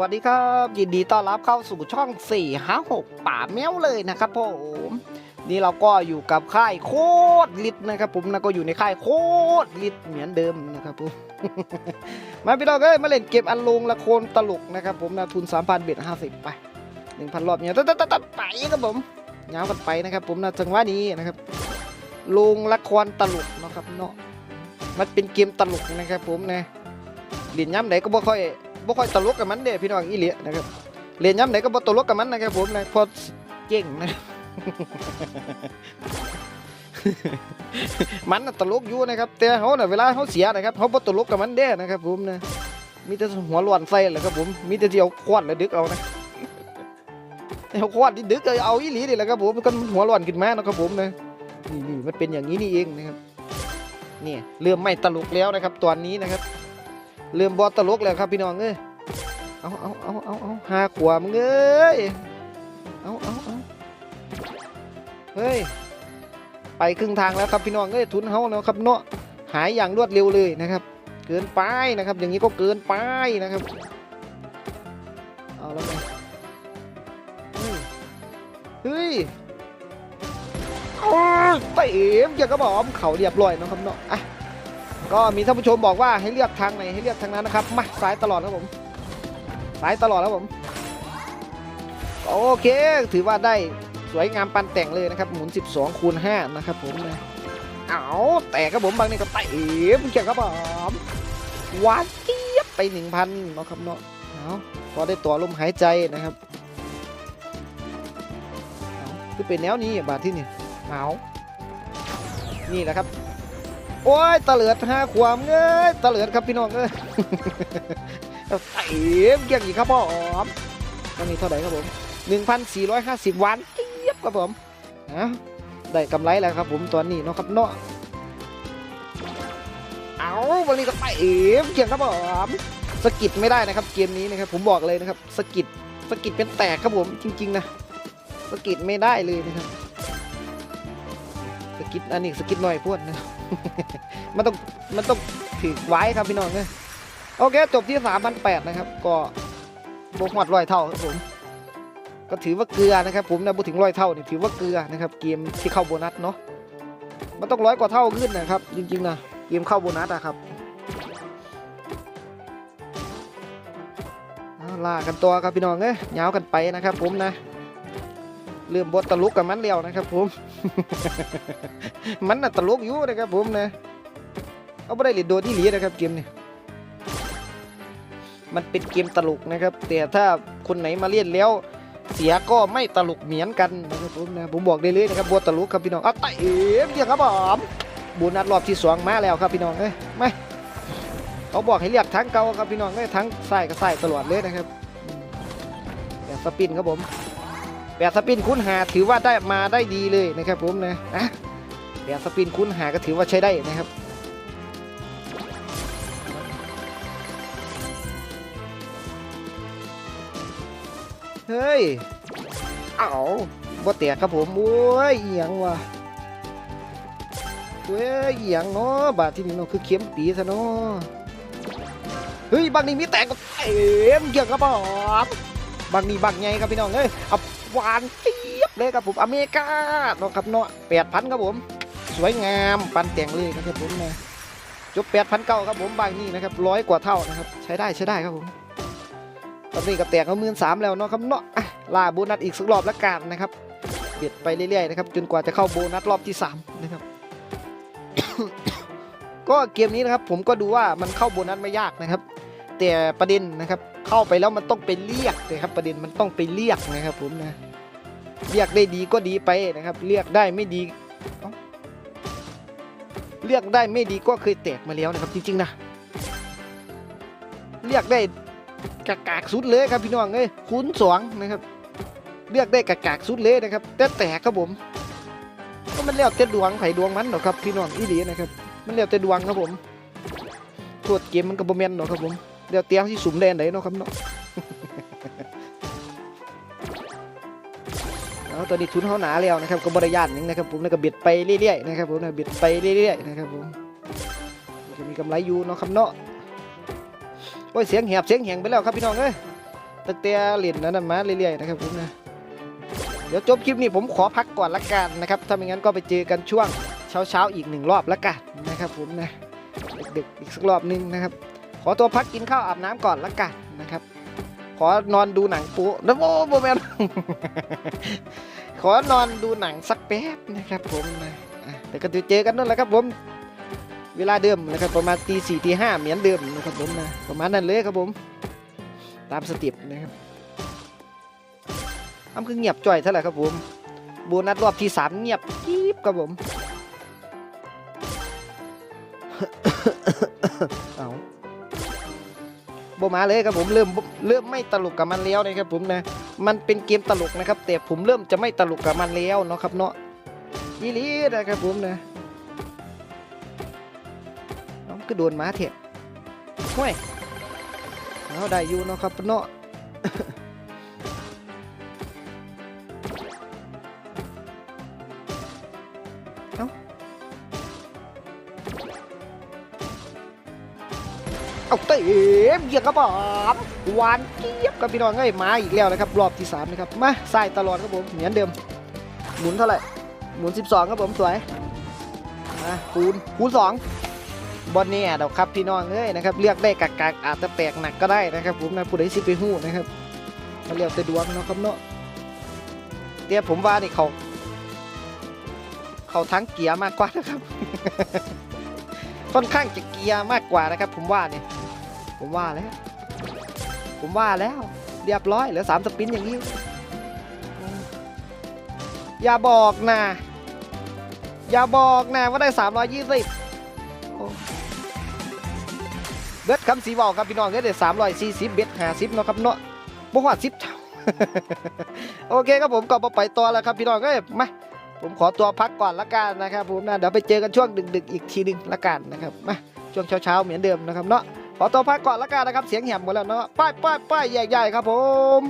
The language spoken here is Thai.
วัสดีครับ ยินดีต้อนรับเข้าสู่ช่อง 4 5 6 ป่าแมวเลยนะครับผมนี่เราก็อยู่กับค่ายโคตรลิตนะครับผมนะก็อยู่ในค่ายโคตรลิตเหมือนเดิมนะครับผมมาพี่น้องเอ้ยมาเล่นเกมอันลงละโคนตลกนะครับผมนะทุน 3,000เบ็ด50 ไป 1,000 รอบเนี่ยตัดตัดตัดไปครับผมยาวกันไปนะครับผมนะจังหวะนี้นะครับลงละครตลกนะครับเนาะมันเป็นเกมตลกนะครับผมนะเล่นย้ำไหนก็บ่ค่อย บ่ค่อยตลกกับมันเด้พี่น้องอีเลียนะครับเรียนย้ำไหนก็บ่ตลกกับมันนะครับผมนะพอเก่งนะมันน่ะตลกอยู่นะครับแต่เขาเน่ะเวลาเขาเสียนะครับเขาบ่ตลกกับมันเด้นะครับผมนะมีแต่หัวร้อนใส่แหละครับผมมีแต่ที่เอาควานแล้วดึกเอานะเอาควานที่ดึกเอาอีหลีนี่แหละครับผมมันก็หัวร้อนขึ้นมานะครับผมนะนี่นี่มันเป็นอย่างนี้นี่เองนะครับเนี่ยเริ่มไม่ตลกแล้วนะครับตอนนี้นะครับ เริ่มบอตลกแล้วครับพี่น้องเอ้ยเอาเอาเอาเอาเอาหาขวามึงเอ้ยเอาเอาเอาเฮ้ยไปครึ่งทางแล้วครับพี่น้องเอ้ยทุนเฮาแล้วครับเนาะหายอย่างรวดเร็วเลยนะครับ เกินไปนะครับ อย่างนี้ก็เกินไปนะครับเอาแล้วไงเฮ้ยเฮ้ยโอ้ยไปเอ็มอย่ากระบอกเขาเรียบร้อยเนาะครับเนาะอะ ก็มีท่านผู้ชมบอกว่าให้เลือกทางไหนให้เลือกทางนั้นนะครับมาซ้ายตลอดครับผมซ้ายตลอดครับผมโอเค ถือว่าได้สวยงามปันแต่งเลยนะครับหมุน 12คูณ5นะครับผมนะเอาแต่ครับผมบางนี่ก็เตะมเกี่ยวครับผมวานเจี๊ยบไป 1,000เนาะครับเนาะเอาพอได้ตัวลมหายใจนะครับคือเป็นแนวนี้บาทที่นี่เอานี่แหละครับ โอ้ยตะเลือดห้าขวามเอ้ยตะเลือดครับพี่น้องเอ้ยเต็มเกี่ยงอีกครับผมตอนนี้เท่าไหร่ครับผม 1,450 วันเจี๊ยบครับผมนะได้กำไรแล้วครับผมตอนนี้เนาะครับเนาะเอาวันนี้ก็เต็มเกี่ยงครับผมสกิดไม่ได้นะครับเกมนี้นะครับผมบอกเลยนะครับสกิดสกิดเป็นแตกครับผมจริง ๆ นะสกิดไม่ได้เลยนะครับ สกิดอันนี้สกิดหน่อยพวดนะมันต้องมันต้องถือไว้ครับพี่น้องเนี่ยโอเคจบที่สามพันแปดนะครับ ก็บวกหมัดร้อยเท่าครับผม ก็ถือว่าเกลือนะครับผมนะพูดถึงร้อยเท่านี่ถือว่าเกลือนะครับ เกมที่เข้าโบนัสเนาะมันต้องร้อยกว่าเท่าขึ้นนะครับ จริงๆนะเกมเข้าโบนัสอะครับล่ากันตัวครับพี่น้องเอ้ยยาวกันไปนะครับผมนะ เริ่มบทตลุกกับมันเลี้ยวนะครับผม มันน่ะตลุกอยู่นะครับผมนะ เอาไม่ได้เล่นโดนที่หลีนะครับเกมนี้มันเป็นเกมตลกนะครับ แต่ถ้าคนไหนมาเล่นแล้ว เสียก็ไม่ตลกเหมือนกันนะครับผมนะผมบอกได้เลยนะครับบัวตลกครับพี่น้องเอาไต่เอมเดียวครับผมบูนัดรอบที่สองมาแล้วครับพี่น้องเอ้ยไม่เขาบอกให้เรียกทั้งเก่าครับพี่น้องเอ้ยทั้งใส่ก็ใส่ตลอดเลยนะครับอืมแบบสปินครับผม แบบสปินคุณหาถือว่าได้มาได้ดีเลยนะครับผมนะอะแบบสปินคุณหาก็ถือว่าใช้ได้นะครับเฮ้ย เอาบ่แตกครับผมโอ้ยเอียงว่ะเว้ยเอียงเนาะบาดที่นี่เนาะคือเข็มปีซะเนาะเฮ้ย บางนี้มีแตกก็เต็มเกี่ยวครับผม บางนี้บางไงครับพี่น้องเอ้ยเอาหวานเจี๊ยบเลยครับผมอเมริกาเนาะครับเนาะแปดพันครับผม สวยงามปันแต่งเลยครับผมนะจบแปดพันเก้าครับผมบางนี่นะครับร้อยกว่าเท่านะครับ ใช้ได้ใช้ได้ครับผมตอนนี้ก็แตกเอาหมื่นสามแล้วเนาะครับเนาะอะล่าโบนัสอีกสักรอบละกันนะครับเบียดไปเรื่อยๆนะครับจนกว่าจะเข้าโบนัสรอบที่สามนะครับก็เกมนี้นะครับผมก็ดูว่ามันเข้าโบนัสไม่ยากนะครับ แต่ประเด็นนะครับ เข้าไปแล้วมันต้องไปเรียกนะครับ ประเด็นมันต้องไปเรียกนะครับผมนะเรียกได้ดีก็ดีไปนะครับ เรียกได้ไม่ดีเอ้าเรียกได้ไม่ดีก็เคยแตกมาแล้วนะครับจริงๆนะเรียกได้กากากสุดเลยครับพี่น้องเอ้ยคูณสองนะครับเรียกได้กากากสุดเลยนะครับ แต่แตกครับผม ก็มันแล้วแต่ดวงไผ่ดวงมันหรอกครับพี่น้องอีหลีนะครับ มันแล้วแต่ดวงครับผมตรวจเกมมันก็บ่แม่นหรอกครับผม ดี๋ยวเตรียมที่สุ่มแดนไหนเนาะครับเนาะเอาตอนนี้ทุนเขาหนาแล้วนะครับก็บริยานนึงนะครับผมแล้วก็เบียดไปเรื่อยๆนะครับผมนะเบียดไปเรื่อยๆนะครับผมจะมีกำไรอยู่เนาะครับเนาะโอ้ยเสียงแหบเสียงแหงไปแล้วครับพี่น้องเอ้ยตั้งแต่เล่นนั้นนะมาเรื่อยๆนะครับผมนะเดี๋ยวจบคลิปนี้ผมขอพักก่อนละกันนะครับถ้าไม่งั้นก็ไปเจอกันช่วงเช้าๆอีกหนึ่งรอบละกันนะครับผมนะเดึกๆอีกสักรอบนึงนะครับ ขอตัวพักกินข้าวอาบน้ำก่อนละกันนะครับ ขอนอนดูหนังปูนะโมโมแมนขอนอนดูหนังสักแป๊บนะครับ ผมนะแต่ก็จะเจอกันนั่นแหละครับ ผม เวลาเดิมนะครับ ประมาณตีสี่ตีห้าเหมือนเดิมนะครับผมนะประมาณนั้นเลยครับผม ตามสเติปนะครับอ้ำคือเงียบจ่อยเท่าไหร่ครับผมโบนัสรอบที่สามเงียบกริบครับผมเอาโบมาเลยครับผมเริ่มเริ่มไม่ตลกกับมันแล้วนะครับผมนะมันเป็นเกมตลกนะครับ แต่ผมเริ่มจะไม่ตลกกับมันแล้วเนาะครับเนาะยี่ลีนะครับผมนะน้องก็โดนหมาเถอะห้วยเอาได้อยู่เนาะครับเนาะเอ้า เอาเต็มเหยียบกระป๋อมหวานเจี๊ยบกับพี่น้องเอ้ยมาอีกแล้วนะครับรอบที่สามนะครับมาใส่ตลอดครับผมเหมือนเดิม หมุนเท่าไหร่หมุน 12 ครับผมสวยมาคูณคูณ2บอลเนี่ยเดี๋ยวครับพี่น้องเอ้ยนะครับเลือกได้กักกักๆอาจจะแตกหนักก็ได้นะครับผมนะผู้ใดสิไปหู้นะครับมาเรียกแต่ดวงเนาะครับเนาะเดี๋ยวผมว่านี่เขา เขาทั้งเกียร์มากกว่านะครับ ค่อนข้างจะเกียร์มากกว่านะครับ ผมว่าเนี่ย ผมว่าแล้ว ผมว่าแล้ว เรียบร้อยเหลือสามสปินอย่างนี้ อย่าบอกนะ อย่าบอกนะว่าได้ 320โอ้เบ็ดคำสีบอกครับพี่น้องเอ้ยได้340เบ็ด50เนาะครับเนาะบ่ฮอด10เท่าโอเคครับผมก็ไปต่อแล้วครับพี่น้องเอ้ยมา ผมขอตัวพักก่อนละกันนะครับผมนะเดี๋ยวไปเจอกันช่วงดึกๆอีกทีหนึงละกันนะครับมาช่วงเช้าๆเหมือนเดิมนะครับเนาะขอตัวพักก่อนละกันนะครับเสียงแหบหมดแล้วเนาะป้ายป้ายป้ายใหญ่ๆครับผม